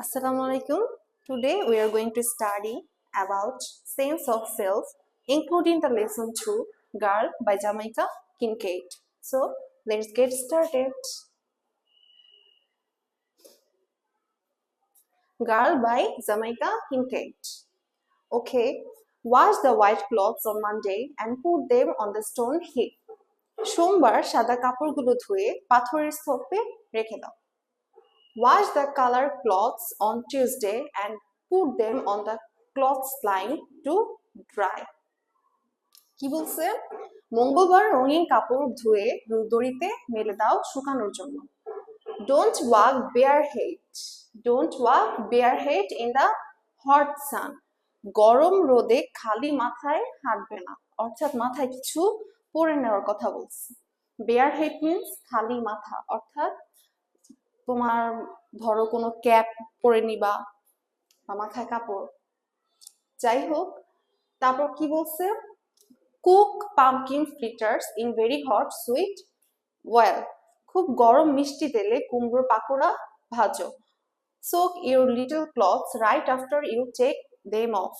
Assalamu alaikum. Today we are going to study about sense of self, including the lesson 2, Girl by Jamaica Kincaid. So let's get started. Girl by Jamaica Kincaid. Okay, wash the white clothes on Monday and put them on the stone heap. সোমবার সাদা কাপড়গুলো ধুয়ে পাথরের স্তূপে রেখে দাও Wash the colored cloths on Tuesday and put them on the cloth line to dry. কি বলছে? মঙ্গলবার রঙিন কাপড় ধুয়ে দড়িতে মেলে দাও শুকানোর জন্য। Don't walk bare head don't walk bare head in the hot sun গরম রোদে খালি মাথায় হাঁটবে না। অর্থাৎ মাথায় কিছু পরে নেওয়ার কথা বলছে। বেয়ার হেড মিনস খালি মাথা। অর্থাৎ তোমার ধরো কোনো ক্যাপ পরে নিবা বা মাথায় কাপড়। যাই হোক তারপর কি বলছে? Cook pumpkin fritters in very hot sweet oil খুব গরম মিষ্টি তেলে কুমড়োর পাকোড়া ভাজো। Soak your little clothes right after you take them off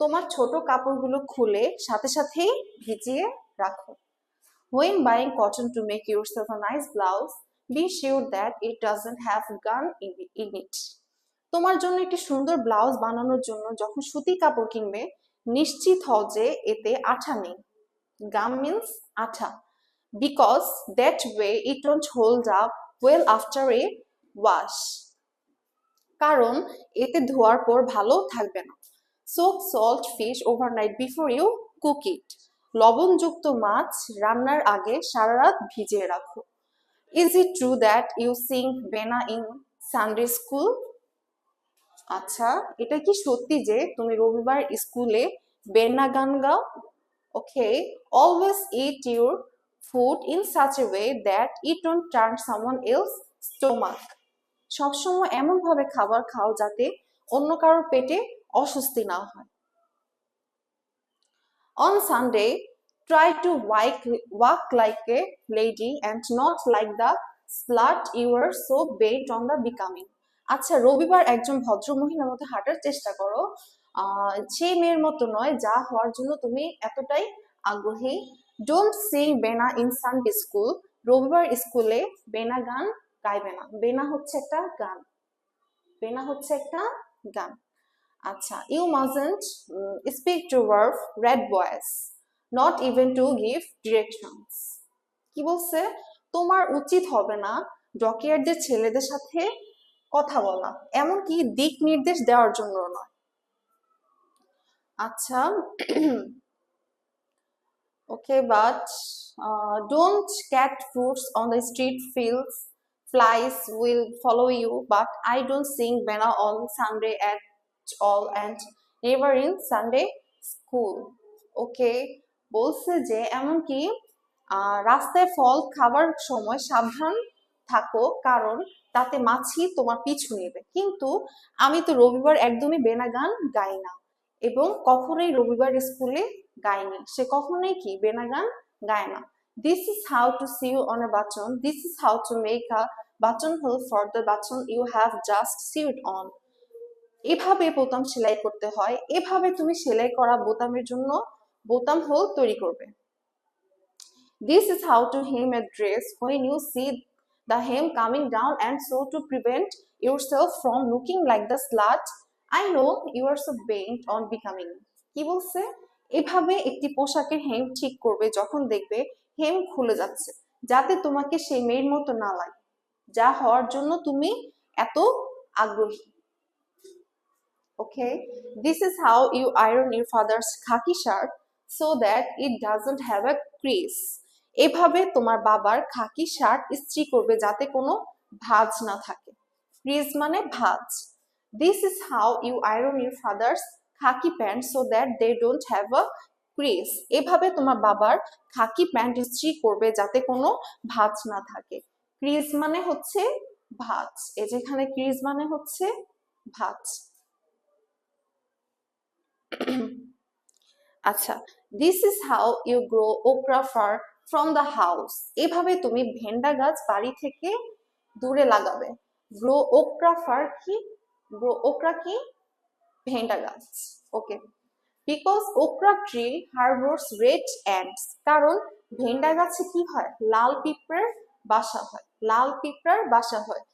তোমার ছোট কাপড়গুলো খুলে সাথে সাথেই ভিজিয়ে রাখো। When buying cotton to make yourself a nice blouse, be sure that it doesn't have gun in it তোমার জন্য একটি সুন্দর ব্লাউজ বানানোর জন্য যখন সুতি কাপড় কিনবে, নিশ্চিত হও যে এতে আঠা নেই। গাম মিন্স আঠা। Because that way it don't hold up well after a wash কারণ এতে ধোয়ার পর ভালো থাকবে না। Soak salt fish overnight before you cook it লবণযুক্ত মাছ রান্নার আগে সারা রাত ভিজিয়ে রাখো। Is it true that you sing Bena in Sunday school আচ্ছা এটা কি সত্যি যে তুমি রবিবার স্কুলে বেনা গান গাও? Okay always eat your food in such a way that it don't turn someone else stomach সবসময় এমন ভাবে খাবার খাও যাতে অন্য কারোর পেটে অস্বস্তি না হয়। On Sunday, try to walk, walk like a lady and not like the slut you were so bent on the becoming. আচ্ছা রবিবার একজন ভদ্র মহিলার মতো হাঁটার চেষ্টা করো। সেই মেয়ের মতো নয় যা হওয়ার জন্য তুমি এতটাই আগ্রহী। Don't sing Bena in Sunday school রবিবার স্কুলে বেনা গান গাইবে না। বেনা হচ্ছে একটা গান। বেনা হচ্ছে একটা গান। আচ্ছা you mustn't speak to wharf rat boys not even to give directions কি বলছে? তোমার উচিত হবে না ডকিয়ারদের ছেলেদের সাথে কথা বলা। এমনকি দিক নির্দেশ দেওয়ার জন্য নয়। আচ্ছা okay but don't cat fruits on the street fields flies will follow you, but i don't sing bena on sunday at all and never in sunday school okay বলছে যে, এমনকি রাস্তায় ফল খাবার সময় সাবধান থাকো, কারণ তাতে মাছি তোমার পিছু নেবে। কিন্তু আমি তো রবিবার একদমই বেনা গান গাই না এবং কখনোই রবিবার স্কুলে গাইনি। সে কখনোই কি বেনা গান গায় না। This is how to sew on a button. This is how to make a buttonhole for the button you have just sewed on এভাবে বোতাম সেলাই করতে হয়। এভাবে তুমি সেলাই করা বোতামের জন্য বোতাম হোল তৈরি করবে। This is how to hem a dress when you see the hem coming down and so to prevent yourself from looking like the slut I know you are so bent on becoming কি বলছে? এভাবে একটি পোশাকের হেম ঠিক করবে যখন দেখবে হেম খুলে যাচ্ছে, যাতে তোমাকে সেই মেয়ের মতো না লাগে, যা হওয়ার জন্য তুমি এত আগ্রহী। Okay this is how you iron your father's khaki shirt so that it doesn't have a crease. এভাবে তোমার বাবার খাকি শার্ট ইস্ত্রি করবে যাতে কোনো ভাঁজ না থাকে। ক্রিজ মানে ভাঁজ। This is how you iron your father's khaki pants so that they don't have a crease এভাবে তোমার বাবার খাকি প্যান্ট ইস্ত্রি করবে যাতে কোনো ভাজ না থাকে। ক্রিজ মানে হচ্ছে ভাজ। এই যেখানে ক্রিজ মানে হচ্ছে ভাজ। আচ্ছা this is how you grow okra far from the house এভাবে তুমি ভেন্ডা গাছ বাড়ি থেকে দূরে লাগাবে। গ্রো ওকরা ফার কি? ওকরা কি? ভেন্ডা গাছ। Okay because okra tree harbours red ants কারণ ভেন্ডা গাছে কি হয়? লাল পিঁপড়ার বাসা হয়। লাল পিঁপড়ার বাসা হয়।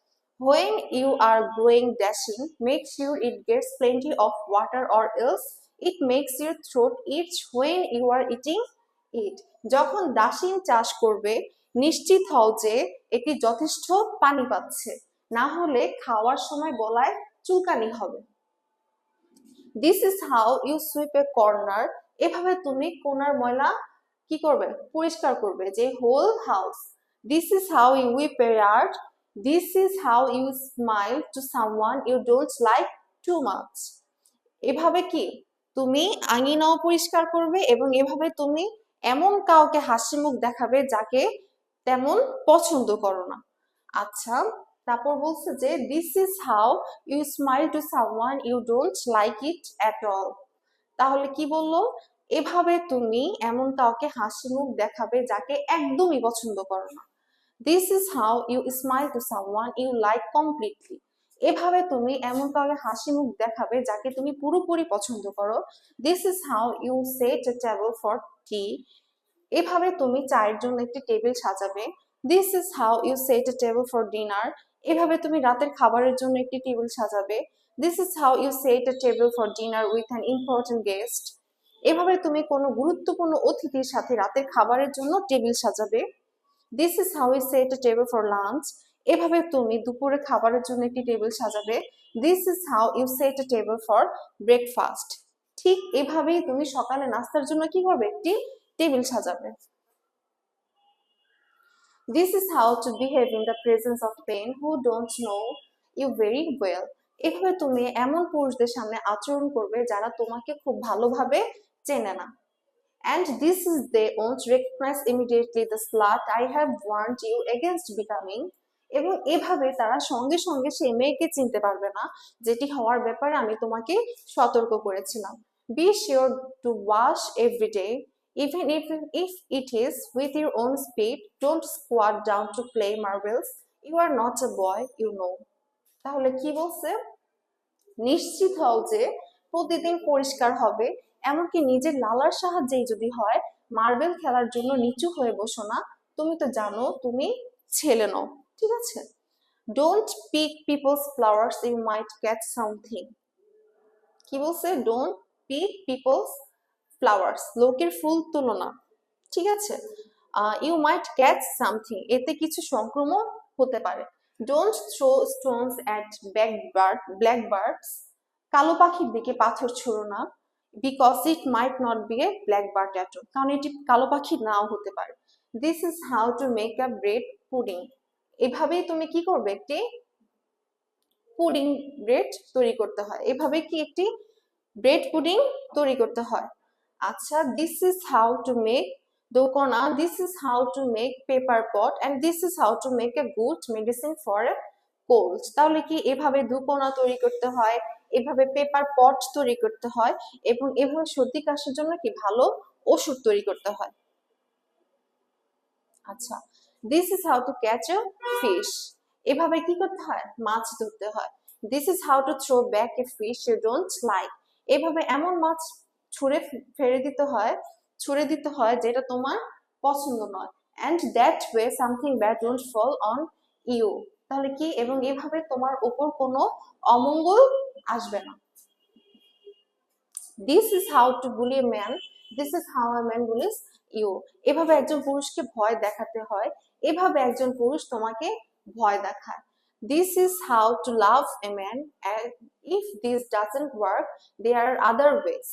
When you are growing dasheen make sure it gets plenty of water or else it makes your throat itch when you are eating it যখন দাসিন চাষ করবে, নিশ্চিত হও যে এটি যথেষ্ট পানি পাচ্ছে। না হলে খাওয়ার সময় গলায় চুলকানি হবে। This is how you sweep a corner এভাবে তুমি কোনার ময়লা কি করবে? পরিষ্কার করবে যে whole house this is how you sweep a yard this is how you smile to someone you don't like too much এভাবে কি? তুমি আঙিনাও পরিষ্কার করবে এবং এভাবে তুমি এমন কাউকে হাসি মুখ দেখাবে যাকে তেমন পছন্দ করো না। আচ্ছা তারপর বলছে যে this is how you smile to someone you don't like it at all তাহলে কি বলল? এভাবে তুমি এমন কাউকে হাসি মুখ দেখাবে যাকে একদমই পছন্দ করো না। This is how you smile to someone you like completely এভাবে তুমি এমন কাউকে হাসি মুখ দেখাবে যাকে তুমি পুরোপুরি পছন্দ করো। This is how you set a table for tea এভাবে তুমি চায়ের জন্য একটি টেবিল সাজাবে। This is how you set a table for dinner এভাবে তুমি রাতের খাবারের জন্য একটি টেবিল সাজাবে। This is how you set a table for dinner with an important guest এভাবে তুমি কোনো গুরুত্বপূর্ণ অতিথির সাথে রাতের খাবারের জন্য টেবিল সাজাবে। This is how you set a table for lunch এভাবে তুমি দুপুরে খাবারের জন্য একটি টেবিল সাজাবে। This is how you set a table for breakfast ঠিক এভাবেই তুমি সকালে নাস্তার জন্য কি করবে? একটি টেবিল সাজাবে। This is how to behave in the presence of pen who don't know you very well এভাবে তুমি এমন পুরুষদের সামনে আচরণ করবে যারা তোমাকে খুব ভালোভাবে চেনে না। And this is they won't recognize immediately the slut I have warned you against becoming এবং এভাবে তারা সঙ্গে সঙ্গে সেই মেয়েকে চিনতে পারবে না যেটি হওয়ার ব্যাপারে আমি তোমাকে সতর্ক করেছিলাম। Be sure to wash every day even if if it is with your own speed, don't squat down to play marbles. You are not a boy, you know. তাহলে কি বলছে? নিশ্চিত হও যে প্রতিদিন পরিষ্কার হবে, এমনকি নিজের লালার সাহায্যেই যদি হয় মার্বেল খেলার জন্য নিচু হয়ে বসো না। তুমি তো জানো, তুমি ছেলে নও। ঠিক আছে? Don't pick people's flowers you might catch something কি বলছে? ডোন্ট পিক পিপলস ফ্লাওয়ার্স লোকের ফুল তুলো না। ঠিক আছে? ইউ মাইট ক্যাচ সামথিং এতে কিছু সংক্রমণ হতে পারে। Don't throw stones at black birds কালো পাখির দিকে পাথর ছোড়ো না because it might not be a black bird at কারণ এটি কালো পাখি নাও হতে পারে। This is how to make a bread pudding এভাবেই তুমি কি করবে? একটি পুডিং ব্রেড তৈরি করতে হয়। এভাবে কি একটি ব্রেড পুডিং তৈরি করতে হয়। আচ্ছা this is how to make doukona this is how to make pepper pot and this is how to make a good medicine for a cold তাহলে কি এভাবে দুকোনা তৈরি করতে হয়, এভাবে পেপার পট তৈরি করতে হয় এবং এভাবে সর্দি কাশির জন্য কি ভালো ওষুধ তৈরি করতে হয়? আচ্ছা this is how to catch a fish এভাবে কি করতে হয়? মাছ ধরতে হয়। This is how to throw back a fish you don't like এভাবে এমন মাছ ছুঁড়ে ফেলে দিতে হয়, ছুঁড়ে দিতে হয় যেটা তোমার পছন্দ নয়। And that way something bad don't fall on you তাহলে কি? এবং এভাবে তোমার উপর কোনো অমঙ্গল আসবে না। This is how to bully man this is how a man bullies you এভাবে একজন পুরুষকে ভয় দেখাতে হয়, এভাবে একজন পুরুষ তোমাকে ভয় দেখায়। This is how to love a man if this doesn't work they are other ways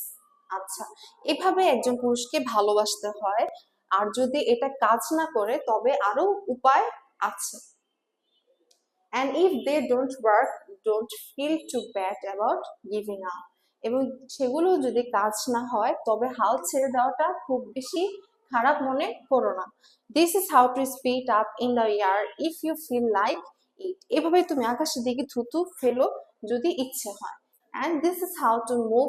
আচ্ছা এভাবে একজন পুরুষকে ভালোবাসতে হয়, আর যদি এটা কাজ না করে, তবে আরও উপায় আছে। And if they don't work, don't feel too bad about giving up এবং সেগুলো যদি কাজ না হয়, তবে হাল ছেড়ে দেওয়াটা খুব বেশি খারাপ মনে করো না। This is how to spit up in the air if you feel like it এভাবে তুমি আকাশের দিকে থুতু ফেলো যদি ইচ্ছে হয়। And this is how to move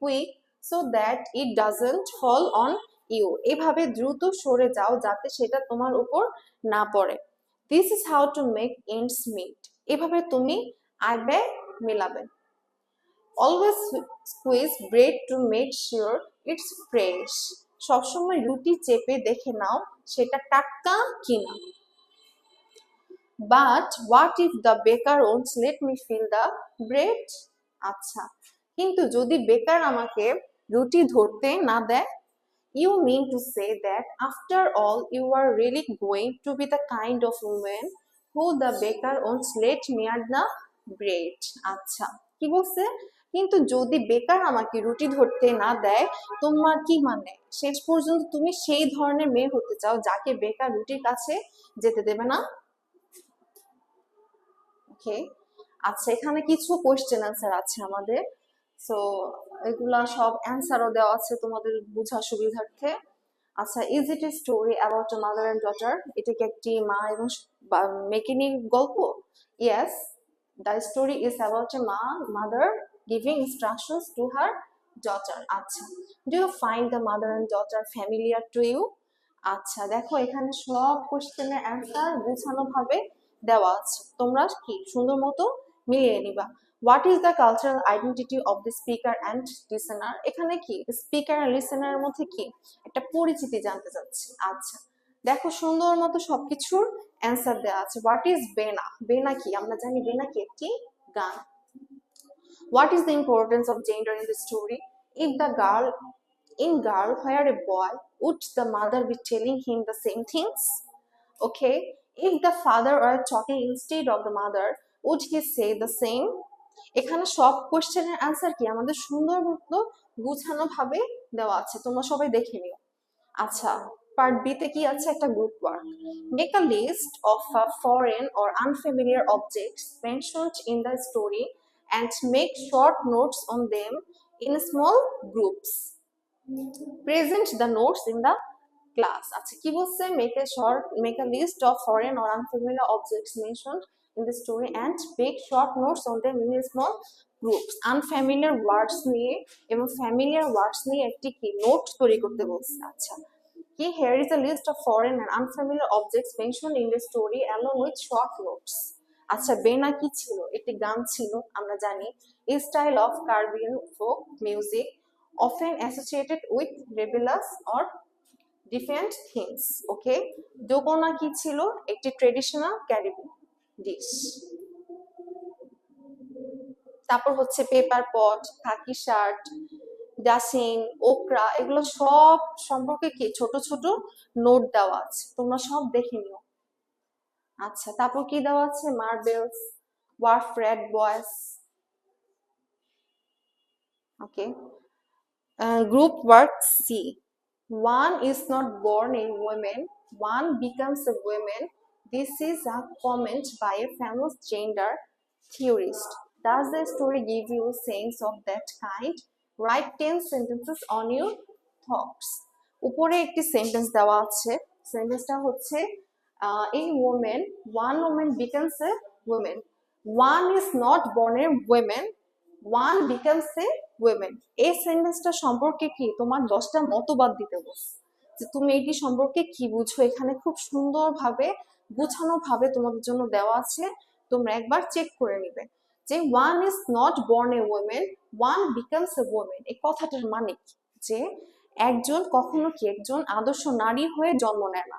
quick so that it doesn't fall on you এভাবে দ্রুত সরে যাও যাতে সেটা তোমার উপর না পড়ে। This is how to make ends meet এভাবে তুমি আয় ব্যয় মেলাবেন always squeeze bread to make sure it's fresh সবসময় রুটি চেপে দেখে নাও সেটা টাটকা কিনা। But what if the baker won't let me feel the bread আচ্ছা কিন্তু যদি বেকার আমাকে রুটি ধরতে না দেয়? You mean to say that after all you are really going to be the kind of woman who the baker won't let me are the bread আচ্ছা কি বলছে? কিন্তু যদি বেকার আমাকে রুটি ধরতে না দেয়, তোমার কি মানে? শেষ পর্যন্ত তুমি সেই ধরনের মেয়ে হতে চাও যাকে বেকার রুটির কাছে যেতে দেবে না? ওকে আচ্ছা এখানে কিছু কোয়েশ্চেন অ্যান্সার আছে আমাদের। সো এগুলা সব অ্যান্সারও দেওয়া আছে তোমাদের বোঝার সুবিধার্থে। আচ্ছা is it a story about a mother and daughter এটা কি একটি মা এবং মেয়েকে নিয়ে গল্প? Yes the story is about a মা mother giving instructions to her daughter আচ্ছা do you find the mother and daughter familiar to you আচ্ছা দেখো, এখানে সব কোশ্চেনের অ্যান্সার গোছানো ভাবে দেওয়া আছে। তোমরা কি সুন্দর মতো মিলিয়ে নিবা। What is the cultural identity of the speaker and listener এখানে কি? স্পিকার আর লিসেনারের মধ্যে কি? একটা পরিচিতি জানতে চাচ্ছি। আচ্ছা দেখো, সুন্দর মতো সবকিছুর অ্যান্সার দেওয়া আছে। হোয়াট ইজ বেনা বেনা কি? আমরা জানি বেনা কি একটি গান। What is the importance of gender in the story if the girl in girl where a boy would the mother be telling him the same things, okay? If the father were talking instead of the mother, would he say the same? এখানে সব কোশ্চেনের answer কি? আমাদের সুন্দর মতো গুছানো ভাবে দেওয়া আছে। তোমরা সবাই দেখে নিও। আচ্ছা পার্ট বি তে কি আছে? একটা group work make a list of foreign or unfamiliar objects mentioned in the story and make short notes on them in small groups present the notes in the class আচ্ছা কি বলছে make a short make a list of foreign or unfamiliar objects mention in the story and make short notes on them in small groups unfamiliar words নিয়ে এবং familiar ওয়ার্ডস নিয়ে একটি কি note তৈরি করতে বলছে আচ্ছা কি here is a list of foreign and unfamiliar objects mention in the story along with short notes আচ্ছা বেনা কি ছিল? একটি গান ছিল, আমরা জানি। Style of Caribbean folk music, often associated with rebellious or different things okay? Ducana কি ছিল? একটি ট্রেডিশনাল ক্যারিবি ডিশ। তারপর হচ্ছে pepper pot, khaki shirt, dasheen, okra, এগুলো সব সম্পর্কে কি? ছোট ছোট নোট দেওয়া আছে, তোমরা সব দেখে নিও। আচ্ছা তারপর কি দেওয়া আছে? Marbles wharf rat boys okay group work C one is not born in woman one becomes a woman this is a comment by a famous gender theorist does the story give you sense of that kind write ten sentences on your thoughts উপরে একটি sentence দেওয়া আছে। সেন্টেন্সটা হচ্ছে এই woman one woman becomes a woman one is not born a woman one becomes a woman এই সেন্টেন্সটা সম্পর্কে কি? তোমার দশটা মতবাদ দিতে বলছে। যে তুমি এটি সম্পর্কে কি বুঝো, এখানে খুব সুন্দরভাবে গুছানো ভাবে তোমাদের জন্য দেওয়া আছে। তোমরা একবার চেক করে নিবে। যে one is not born a woman one becomes a woman এই কথাটার মানে কি? যে একজন কখনো কি একজন আদর্শ নারী হয়ে জন্ম নেয় না।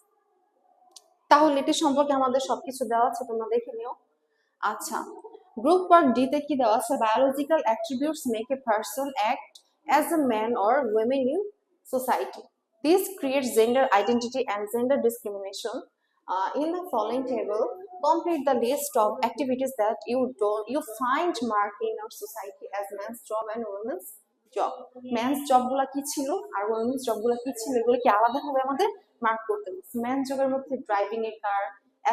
তাহলে এটি সম্পর্কে আমাদের সবকিছু দেওয়া আছে তোমরা দেখে নিও। আচ্ছা গ্রুপ ওয়ার্ক ডিতে কি দেওয়া আছে? Biological attributes make a person act as a man or women in society this creates gender identity and gender discrimination in the following table, complete the list of activities that you don't you find marked in our society as men's job and women's job. Men's job গুলা কি ছিল আর women's job গুলা কি ছিল? এগুলো কি আলাদাভাবে আমাদের মার্ক করতে হবে? মেন্স জবের মধ্যে driving a car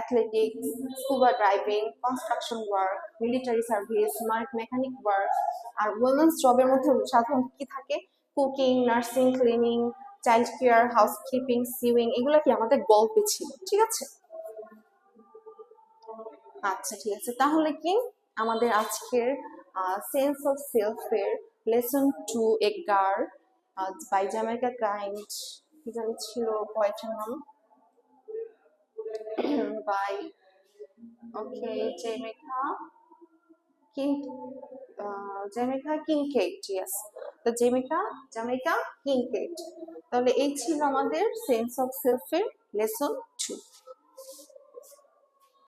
athletics, scuba diving, construction work, military service, mechanic work আর women's জবের মধ্যে সাধারণত কি থাকে? Cooking nursing cleaning child care housekeeping sewing এগুলো কি আমাদের গল্পে ছিল ঠিক আছে? আচ্ছা ঠিক আছে। তাহলে কি আমাদের আজকের সেন্স অফ সেলফের লেসন টু এগার বাই জামাইকা কাইন্ড কি জানি ছিল পয়েটার নাম by okay Jamaica king Jamaica Kincaid yes তো জেমেকা জামেকা কিংকেট তাহলে এই ছিল আমাদের সেন্স অফ সেলফের লেসন